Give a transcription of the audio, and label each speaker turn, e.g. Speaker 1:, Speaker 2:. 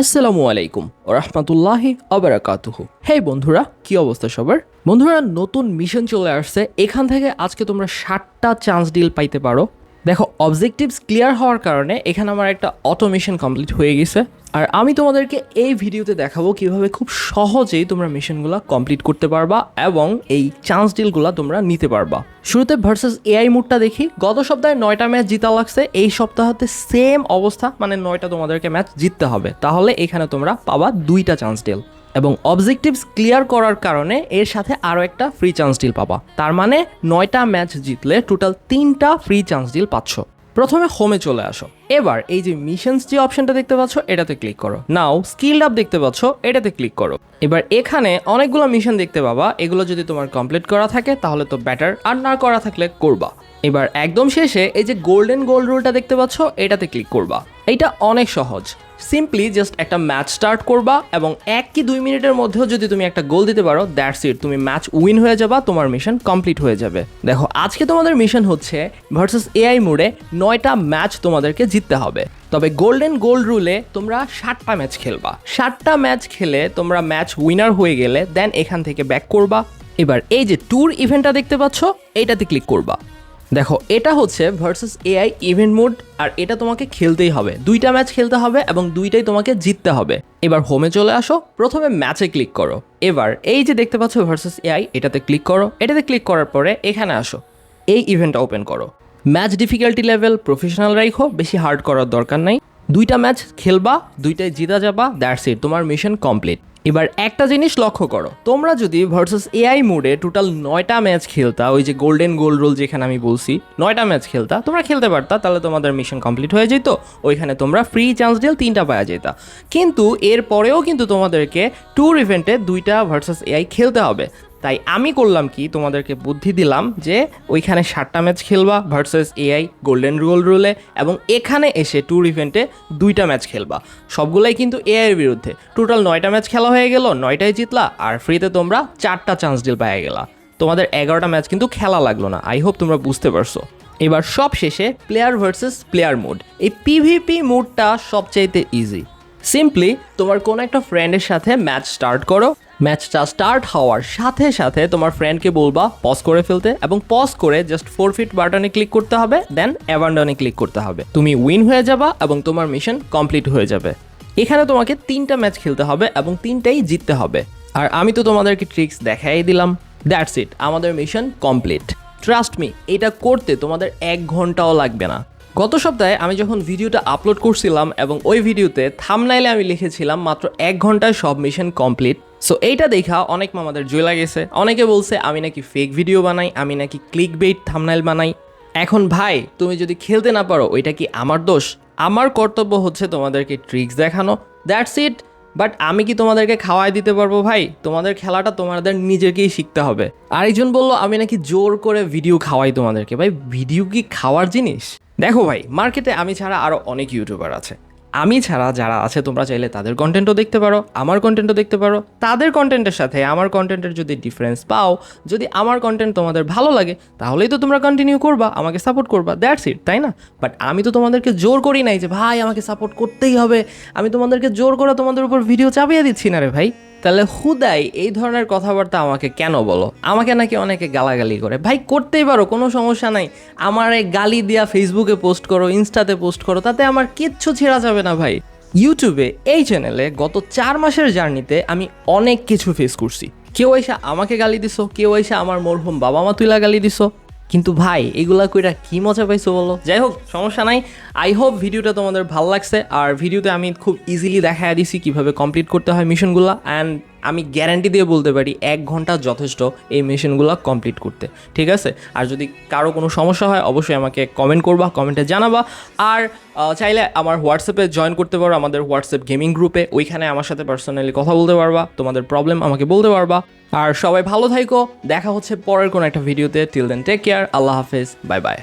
Speaker 1: আসসালামু আলাইকুম রহমতুল্লাহি আবরাকাতুহ হে বন্ধুরা, কি অবস্থা সবার? বন্ধুরা, নতুন মিশন চলে আসছে। এখান থেকে আজকে তোমরা ষাটটা চান্স ডিল পাইতে পারো। দেখো অবজেক্টিভস ক্লিয়ার হওয়ার কারণে এখানে আমার একটা অটোমেশন কমপ্লিট হয়ে গেছে। আর আমি তোমাদেরকে এই ভিডিওতে দেখাবো কীভাবে খুব সহজেই তোমরা মিশনগুলো কমপ্লিট করতে পারবা এবং এই চান্স ডিলগুলো তোমরা নিতে পারবা। শুরুতে ভার্সেস এআই মুডটা দেখি। গত সপ্তাহে নয়টা ম্যাচ জিতা লাগছে। এই সপ্তাহতে সেম অবস্থা মানে নয়টা তোমাদেরকে ম্যাচ জিততে হবে। তাহলে এখানে তোমরা পাবা দুইটা চান্স ডিল এবং অবজেক্টিভস ক্লিয়ার করার কারণে এর সাথে আরও একটা ফ্রি চান্স ডিল পাবা। তার মানে নয়টা ম্যাচ জিতলে টোটাল তিনটা ফ্রি চান্স ডিল পাচ্ছ। প্রথমে হোমে চলে আসো। এবার এই যে মিশনস যে অপশনটা দেখতে পাচ্ছ, এটাতে ক্লিক করো। নাও স্কিল আপ দেখতে পাচ্ছ, এটাতে ক্লিক করো। এবার এখানে অনেকগুলো মিশন দেখতে পাবা। এগুলো যদি তোমার কমপ্লিট করা থাকে, তাহলে তো ব্যাটার আর না করা থাকলে করবা। এবার একদম শেষে এই যে গোল্ডেন গোল্ড রুলটা দেখতে পাচ্ছ, এটাতে ক্লিক করবা। এটা অনেক সহজ। সিম্পলি জাস্ট একটা ম্যাচ স্টার্ট করবা এবং এক কি দুই মিনিটের মধ্যেও যদি তুমি একটা গোল দিতে পারো দ্যাটস ইট তুমি ম্যাচ উইন হয়ে যাবা, তোমার মিশন কমপ্লিট হয়ে যাবে। দেখো, আজকে তোমাদের মিশন হচ্ছে ভার্সেস এআই মোডে নয়টা ম্যাচ তোমাদেরকে জিততে হবে। তবে গোল্ডেন গোল্ড রুলে তোমরা ষাটটা ম্যাচ খেলবা। ষাটটা ম্যাচ খেলে তোমরা ম্যাচ উইনার হয়ে গেলে দেন এখান থেকে ব্যাক করবা। এবার এই যে ট্যুর ইভেন্টটা দেখতে পাচ্ছ, এইটাতে ক্লিক করবা। দেখো, এটা হচ্ছে ভার্সেস এআই ইভেন্ট মোড আর এটা তোমাকে খেলতেই হবে। দুইটা ম্যাচ খেলতে হবে এবং দুইটাই তোমাকে জিততে হবে। এবার হোমে চলে আসো, প্রথমে ম্যাচে ক্লিক করো। এবার এই যে দেখতে পাচ্ছ ভার্সেস এআই এটাতে ক্লিক করো। এটাতে ক্লিক করার পরে এখানে আসো। এই ইভেন্টটা ওপেন করো। ম্যাচ ডিফিকাল্টি লেভেল প্রফেশনাল রাখো বেশি হার্ড করার দরকার নাই। দুইটা ম্যাচ খেলবা, দুইটাই জিতা যাবা দ্যাটস ইট তোমার মিশন কমপ্লিট এবার একটা জিনিস লক্ষ্য করো, তোমরা যদি ভার্সেস এআই মোডে টোটাল নয়টা ম্যাচ খেলতা, ওই যে গোল্ডেন গোল রোল যেখানে আমি বলছি, নয়টা ম্যাচ খেলতা, তোমরা খেলতে পারতা, তাহলে তোমাদের মিশন কমপ্লিট হয়ে যেত, ওইখানে তোমরা ফ্রি চান্স ডিল তিনটা পাওয়া যেত। কিন্তু এরপরেও কিন্তু তোমাদেরকে ট্যুর ইভেন্টে দুইটা ভার্সেস এআই খেলতে হবে। তাই আমি করলাম কি? তোমাদেরকে বুদ্ধি দিলাম যে ওইখানে ষাটটা ম্যাচ খেলবা ভার্সেস এআই গোল্ডেন রোল রুলে এবং এখানে এসে ট্যুর ইভেন্টে দুইটা ম্যাচ খেলবা। সবগুলাই কিন্তু এআই এর বিরুদ্ধে। টোটাল নয়টা ম্যাচ খেলা হয়ে গেল, নয়টাই জিতলা, আর ফ্রিতে তোমরা চারটা চান্স ডিল পাওয়া গেলা। তোমাদের এগারোটা ম্যাচ কিন্তু খেলা লাগল না। আই হোপ তোমরা বুঝতে পারছ। এবার সব শেষে প্লেয়ার ভার্সেস প্লেয়ার মোড এই পিভিপি মোডটা সবচাইতে ইজি সিম্পলি তোমার কোনো একটা ফ্রেন্ডের সাথে ম্যাচ স্টার্ট করো ম্যাচটা স্টার্ট হওয়ার সাথে সাথে তোমার ফ্রেন্ডকে বলবা পজ করে ফেলতে এবং পজ করে জাস্ট ফোর ফিট বাটনে ক্লিক করতে হবে দেন অ্যাভান্ডনে ক্লিক করতে হবে। তুমি উইন হয়ে যাবা এবং তোমার মিশন কমপ্লিট হয়ে যাবে। এখানে তোমাকে তিনটা ম্যাচ খেলতে হবে এবং তিনটাই জিততে হবে। আর আমি তো তোমাদেরকে ট্রিক্স দেখাই দিলাম। দ্যাটস ইট আমাদের মিশন কমপ্লিট ট্রাস্ট মি এটা করতে তোমাদের এক ঘন্টাও লাগবে না। গত সপ্তাহে আমি যখন ভিডিওটা আপলোড করছিলাম এবং ওই ভিডিওতে থামনাইলে আমি লিখেছিলাম মাত্র এক ঘন্টায় সব মিশন কমপ্লিট সো এইটা দেখা অনেক মামাদের জয় গেছে অনেকে বলছে, আমি নাকি ফেক ভিডিও বানাই, আমি নাকি ক্লিক বেইট থামনাইল বানাই। এখন ভাই, তুমি যদি খেলতে না পারো, ওইটা কি আমার দোষ? আমার কর্তব্য হচ্ছে তোমাদেরকে ট্রিক্স দেখানো। দ্যাটস ইট বাট আমি কি তোমাদেরকে খাওয়াই দিতে পারব ভাই? তোমাদের খেলাটা তোমাদের নিজেকেই শিখতে হবে। আরেকজন বলল, আমি নাকি জোর করে ভিডিও খাওয়াই তোমাদেরকে। ভাই ভিডিও কি খাওয়ার জিনিস? দেখো ভাই মার্কেটে আমি ছাড়া আরও অনেক ইউটিউবার আছে। আমি ছাড়া যারা আছে, তোমরা চাইলে তাদের কন্টেন্টও দেখতে পারো, আমার কন্টেন্টও দেখতে পারো। তাদের কন্টেন্টের সাথে আমার কন্টেন্টের যদি ডিফারেন্স পাও, যদি আমার কন্টেন্ট তোমাদের ভালো লাগে, তাহলেই তো তোমরা কন্টিনিউ করবা, আমাকে সাপোর্ট করবা দ্যাটস ইট তাই না? বাট আমি তো তোমাদেরকে জোর করি নাই যে, ভাই, আমাকে সাপোর্ট করতেই হবে। আমি তোমাদেরকে জোর করে তোমাদের উপর ভিডিও চাপিয়ে দিচ্ছি না রে ভাই। তাহলে হুদাই, এই ধরনের কথাবার্তা আমাকে কেন বলো? আমাকে নাকি অনেকে গালাগালি করে। ভাই, করতেই পারো, কোনো সমস্যা নাই। আমার এই গালি দিয়া ফেসবুকে পোস্ট করো ইনস্টাতে পোস্ট করো, তাতে আমার কিচ্ছু ছেঁড়া যাবে না ভাই। ইউটিউবে এই চ্যানেলে গত চার মাসের জার্নিতে আমি অনেক কিছু ফেস করছি। কেউ এসে আমাকে গালি দিছো, কেউ এসে আমার মরহুম বাবা মা তুইলা গালি দিছো। কিন্তু ভাই, এগুলা কইরা কি মজা পাইছো বলো? যাই হোক সমস্যা নাই। আই হোপ ভিডিওটা তোমাদের ভালো লাগছে। আর ভিডিওতে আমি খুব ইজিলি দেখায় দিছি কীভাবে কমপ্লিট করতে হয় মিশনগুলো। অ্যান্ড আমি গ্যারান্টি দিয়ে বলতে পারি এক ঘণ্টা যথেষ্ট এই মিশনগুলো কমপ্লিট করতে ঠিক আছে আর যদি কারও কোনো সমস্যা হয় অবশ্যই আমাকে কমেন্ট করবা কমেন্টে জানাবা আর চাইলে আমার হোয়াটসঅ্যাপে জয়েন করতে পারো আমাদের হোয়াটসঅ্যাপ গেমিং গ্রুপে ওইখানে আমার সাথে পার্সোনালি কথা বলতে পারবা তোমাদের প্রবলেম আমাকে বলতে পারবা আর সবাই ভালো থাইকো দেখা হচ্ছে পরের কোনো একটা ভিডিওতে টিল দেন টেক কেয়ার আল্লাহ হাফেজ বাই বাই